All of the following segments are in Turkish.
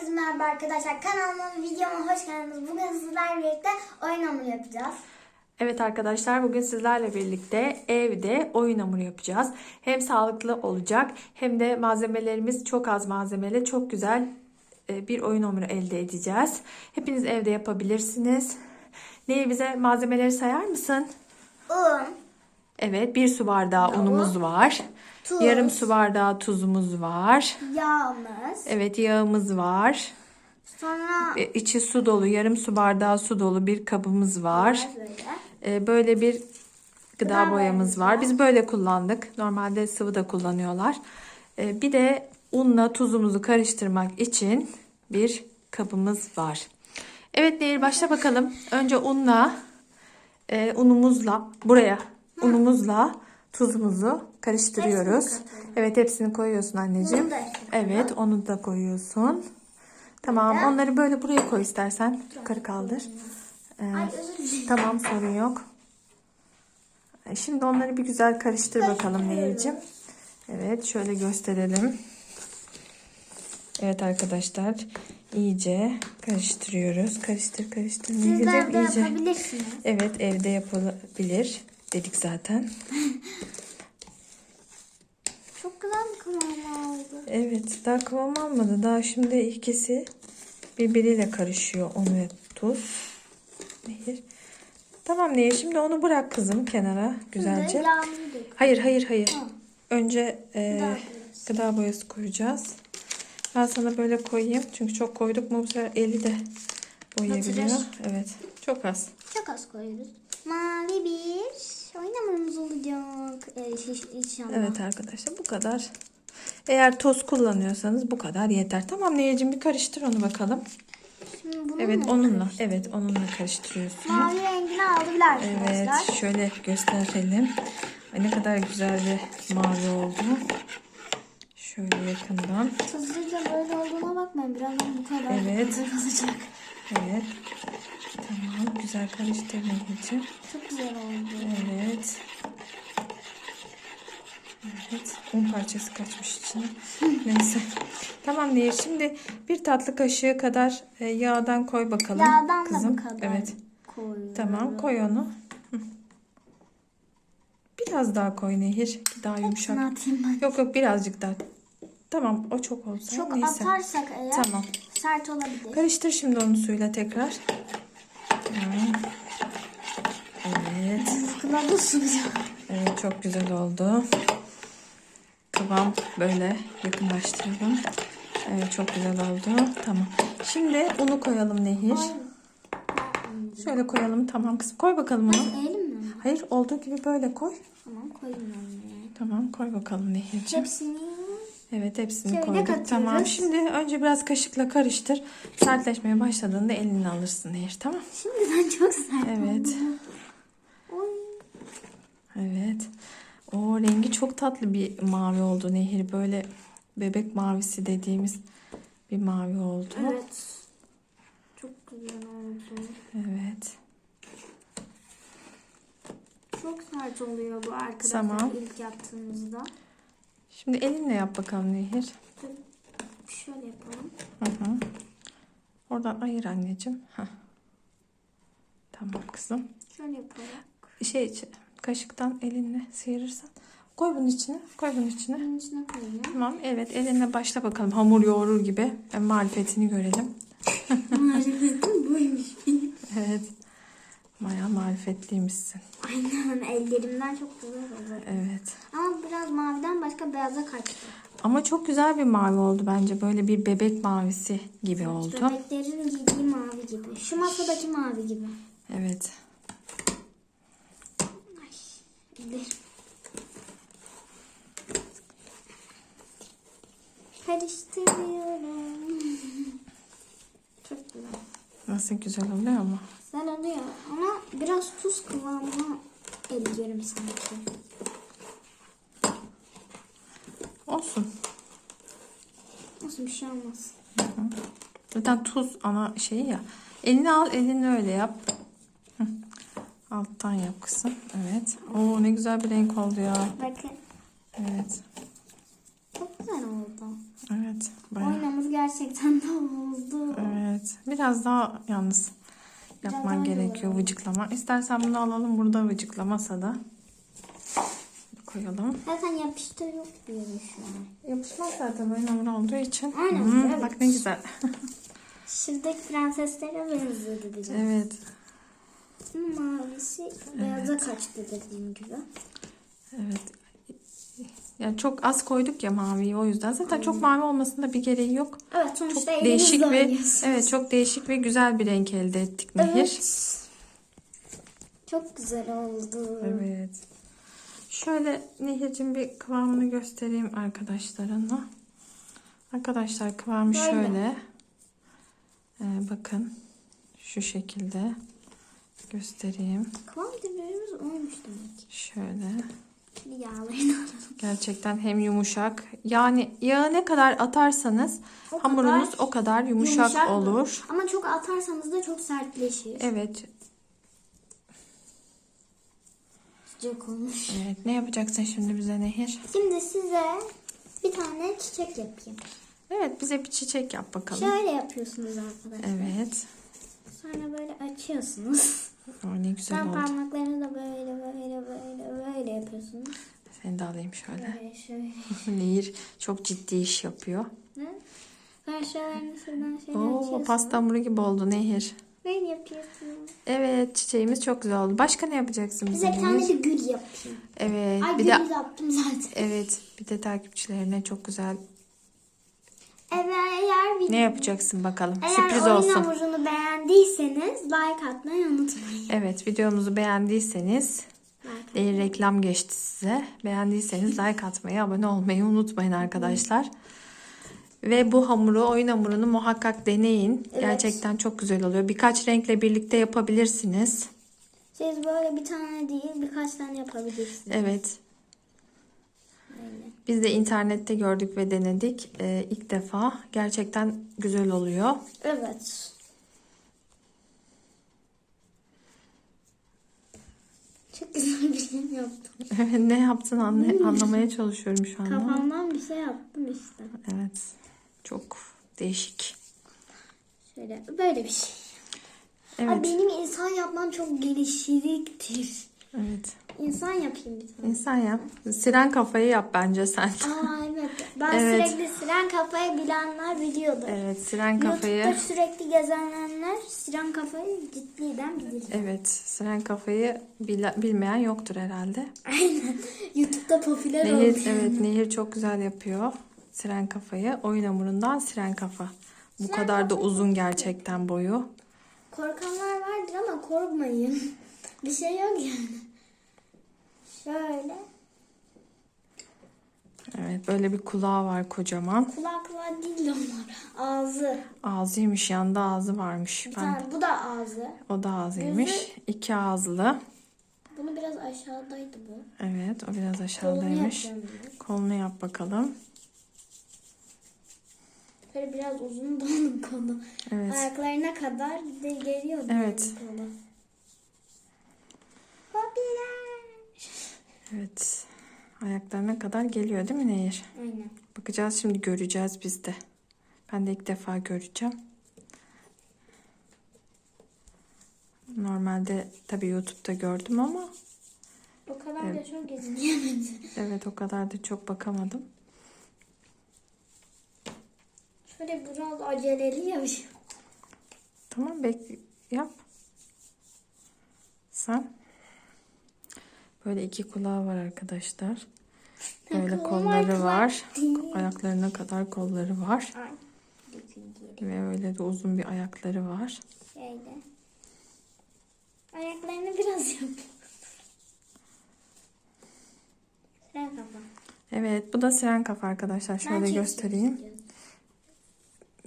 Herkese merhaba arkadaşlar. Kanalıma videoma hoş geldiniz. Bugün sizlerle birlikte oyun hamuru yapacağız. Evet arkadaşlar bugün sizlerle birlikte evde oyun hamuru yapacağız. Hem sağlıklı olacak hem de malzemelerimiz çok az malzemeli çok güzel e, bir oyun hamuru elde edeceğiz. Hepiniz evde yapabilirsiniz. Neyi bize malzemeleri sayar mısın? Un, Evet bir su bardağı unumuz var. Tuz. Yarım su bardağı tuzumuz var. yağımız, Evet yağımız var. sonra E, içi su dolu yarım su bardağı su dolu bir kabımız var. böyle. Ee, böyle bir gıda, boyamız boyamız var. var. Biz böyle kullandık. Normalde sıvı da kullanıyorlar. Ee, bir de unla tuzumuzu karıştırmak için bir kabımız var. Evet Nehir başla bakalım. Önce unla, e, unumuzla buraya unumuzla tuzumuzu karıştırıyoruz. Hepsini. Evet hepsini koyuyorsun anneciğim. Bunu da yapalım. Evet onu da koyuyorsun. Tamam onları böyle buraya koy istersen. Yukarı kaldır. Ee, Ay. Tamam sorun yok. E, Şimdi onları bir güzel karıştır bakalım Nehir'cim. Evet şöyle gösterelim. Evet arkadaşlar iyice karıştırıyoruz. Karıştır karıştır Nehir'cim de iyice. yapabilirsiniz. Evet evde yapılabilir dedik zaten. Çok güzel bir kıvam oldu. Evet daha kıvam almadı. Daha şimdi ikisi birbiriyle karışıyor un ve tuz. Nehir. Tamam Nehir şimdi onu bırak kızım kenara güzelce. Hayır hayır hayır. Önce e, Gıda boyası. koyacağız. Ben sana böyle koyayım. Çünkü çok koyduk mu bu sefer eli de boyayabiliyor. Batırır. Evet. Çok az. Çok az koyuyoruz. Mavi bir oyun hamurumuz olacak. Ee, inşallah. Evet arkadaşlar bu kadar. Eğer toz kullanıyorsanız bu kadar yeter. Tamam Nehir'cim bir karıştır onu bakalım. Şimdi bunu Evet mu onunla. Evet onunla karıştırıyorsun. Mavi rengini aldı bile arkadaşlar. Evet şöyle gösterelim. Ay ne kadar güzel bir mavi oldu. Şöyle yakından. Hızlıca böyle olduğuna bakmayın. Birazdan bu kadar Evet. olacak. Evet. Tamam güzel karıştır Nehir'cim. Çok güzel oldu. Evet. Evet. Un parçası kaçmış içine. Neyse. Tamam Nehir. Şimdi bir tatlı kaşığı kadar e, yağdan koy bakalım. Yağdan kızım. da bu kadar Evet. koyuyorum. Tamam koy onu. Biraz daha koy Nehir. Daha yumuşak. Atayım ben? Yok yok birazcık daha. Tamam o çok olsa. Çok Neyse. atarsak eğer Tamam. sert olabilir. Karıştır şimdi onu suyla tekrar. Evet. Evet çok güzel oldu. Kıvam böyle yakınlaştıralım. Evet çok güzel oldu. Tamam. Şimdi unu koyalım Nehir. Şöyle koyalım. Tamam kızım. Koy bakalım onu. Hayır olduğu gibi böyle koy. Tamam koyayım. Tamam koy bakalım Nehir'ciğim. Hepsini Evet hepsini Şöyle koyduk. katıyoruz. Tamam. Şimdi önce biraz kaşıkla karıştır. Sertleşmeye başladığında elinle alırsın Nehir. Tamam. şimdiden çok sert Evet. Oy. Evet. O rengi çok tatlı bir mavi oldu Nehir. Böyle bebek mavisi dediğimiz bir mavi oldu. Evet. Çok güzel oldu. Evet. Çok sert oluyor bu arkadaşlar Tamam. ilk yaptığımızda. Şimdi elinle yap bakalım Nehir. Şöyle yapalım. Hı hı. Oradan ayır anneciğim. Heh. Tamam kızım. Şöyle yapalım. Şey kaşıktan elinle sıyırırsan. Koy bunun içine. Koy bunun içine. Bunun içine koyayım. Tamam evet elinle başla bakalım. Hamur yoğurur gibi. Ben marifetini görelim. Marifetim buymuş. Evet. Maya marifetliymişsin. Aynen ellerimden çok güzel oldu. Evet. Ama biraz maviden başka beyaza kaçtı. Ama çok güzel bir mavi oldu bence. Böyle bir bebek mavisi gibi oldu. Bebeklerin giydiği mavi gibi. Şu masadaki mavi gibi. Evet. Ellerim. Karıştırıyorum. Çok güzel. Nasıl güzel oluyor ama. Güzel oluyor ama biraz tuz kıvamına eliyorum sanki. Olsun. Nasıl bir şey olmaz. Zaten tuz ana şeyi ya. Elini al elini öyle yap. Alttan yap kızım. Evet. Oo ne güzel bir renk oldu ya. Bakın Evet. çok güzel oldu. Evet. Bayağı. Oynamız gerçekten de oldu. Evet. Biraz daha yalnız yapman daha gerekiyor vıcıklama. İstersen bunu alalım burada vıcıkla masada. Koyalım. Zaten yapıştır yok bir şu an. Yapışmaz zaten oyun hamuru olduğu için. Aynen, Hı, evet. Bak ne güzel. Şuradaki prenseslere benzedi bize. evet. Mavisi beyaza kaçtı dediğim gibi. Evet. Yani çok az koyduk ya maviyi o yüzden. Zaten çok mavi olmasında bir gereği yok. Evet Çok sonuçta değişik elinizle ve evet çok değişik ve güzel bir renk elde ettik Nehir. Evet. Çok güzel oldu. Evet. Şöyle Nehir'cim bir kıvamını göstereyim arkadaşlarına. Arkadaşlar kıvamı Böyle. şöyle. Ee, bakın şu şekilde göstereyim. Kıvam diblerimiz olmuş demek. Şöyle. Yağlayın. Gerçekten hem yumuşak. Yani yağı ne kadar atarsanız O hamurunuz kadar o kadar yumuşak, olur. Ama çok atarsanız da çok sertleşir. Evet. Sıcak olmuş. Evet. Ne yapacaksın şimdi bize Nehir? Şimdi size bir tane çiçek yapayım. Evet bize bir çiçek yap bakalım. Şöyle yapıyorsunuz arkadaşlar. Evet. Sonra böyle açıyorsunuz. Ne güzel Sen oldu. parmaklarını da böyle böyle böyle böyle yapıyorsunuz. Seni de alayım şöyle. Böyle şöyle. Nehir çok ciddi iş yapıyor. Ne? Sonra şöyle şuradan şöyle Oo, açıyorsunuz. pasta hamuru gibi oldu Nehir. Böyle yapıyorsunuz. Evet çiçeğimiz çok güzel oldu. Başka ne yapacaksın bize Size bir tane Nehir? de gül yapayım. Evet. Ay bir gül de yaptım zaten. evet bir de takipçilerine çok güzel eğer ne yapacaksın bakalım. Eğer Sürpriz oyun olsun. hamurunu beğendiyseniz like atmayı unutmayın. Evet videomuzu beğendiyseniz Like. Değil reklam geçti size. Beğendiyseniz like atmayı, abone olmayı unutmayın arkadaşlar. Ve bu hamuru, oyun hamurunu muhakkak deneyin. Evet. Gerçekten çok güzel oluyor. Birkaç renkle birlikte yapabilirsiniz. Siz böyle bir tane değil birkaç tane yapabilirsiniz. Evet. Biz de internette gördük ve denedik. Ee, ilk defa. Gerçekten güzel oluyor. Evet. Çok güzel bir şey yaptım. ne yaptın anla- anlamaya çalışıyorum şu anda. Kafamdan bir şey yaptım işte. Evet. Çok değişik. Şöyle böyle bir şey. Evet. benim insan yapmam çok gelişiriktir. Evet. İnsan yapayım bir tane. İnsan yap. Siren kafayı yap bence sen. Aa evet. Ben Evet. sürekli siren kafayı bilenler biliyordur. Evet, siren kafayı. YouTube'da sürekli gezenler siren kafayı ciddiden bilir. Evet, siren kafayı bile- bilmeyen yoktur herhalde. Aynen. YouTube'da popüler Nehir, oldu. evet, Nehir çok güzel yapıyor. Siren kafayı. Oyun hamurundan siren kafa. Bu kadar da uzun gerçekten boyu. Korkanlar vardır ama korkmayın. Bir şey yok yani. Şöyle. Evet, böyle bir kulağı var kocaman. Kulaklar değil onlar. Ağzı. Ağzıymış, yanda ağzı varmış. Bir Ben, tane, bu da ağzı. o da ağzıymış. İki ağızlı. Bunu biraz aşağıdaydı bu. Evet, o biraz Kolunu aşağıdaymış. biraz. Kolunu yap bakalım. Böyle biraz uzun da onun kolu. Evet. Ayaklarına kadar de geliyor. Evet. kolu. Popüler. Evet. Ayaklarına kadar geliyor değil mi Nehir? Aynen. Bakacağız şimdi göreceğiz biz de. Ben de ilk defa göreceğim. Normalde tabii YouTube'da gördüm ama O kadar da çok izleyemedim. evet o kadar da çok bakamadım. Şöyle biraz aceleli yapayım. Tamam bek yap. Sen böyle iki kulağı var arkadaşlar. Böyle kolları var. Ayaklarına kadar kolları var. Ve öyle de uzun bir ayakları var. Şöyle. Ayaklarını biraz yap. Sıra kafa. Evet bu da siren kafa arkadaşlar. Ben Şöyle çekeyim göstereyim.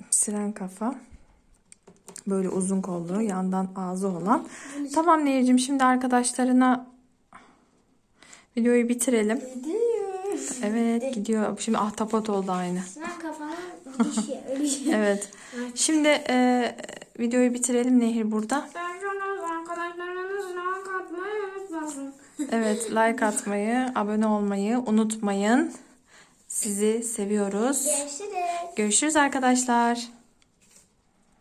Siren kafa. Böyle uzun kollu, yandan ağzı olan. Tamam Nehir'cim şimdi arkadaşlarına videoyu bitirelim. Gidiyor. Evet gidiyor. Şimdi ahtapot oldu aynı. Ölüyor. Evet. Şimdi e, videoyu bitirelim Nehir burada. Evet like atmayı, abone olmayı unutmayın. Sizi seviyoruz. Görüşürüz. görüşürüz arkadaşlar.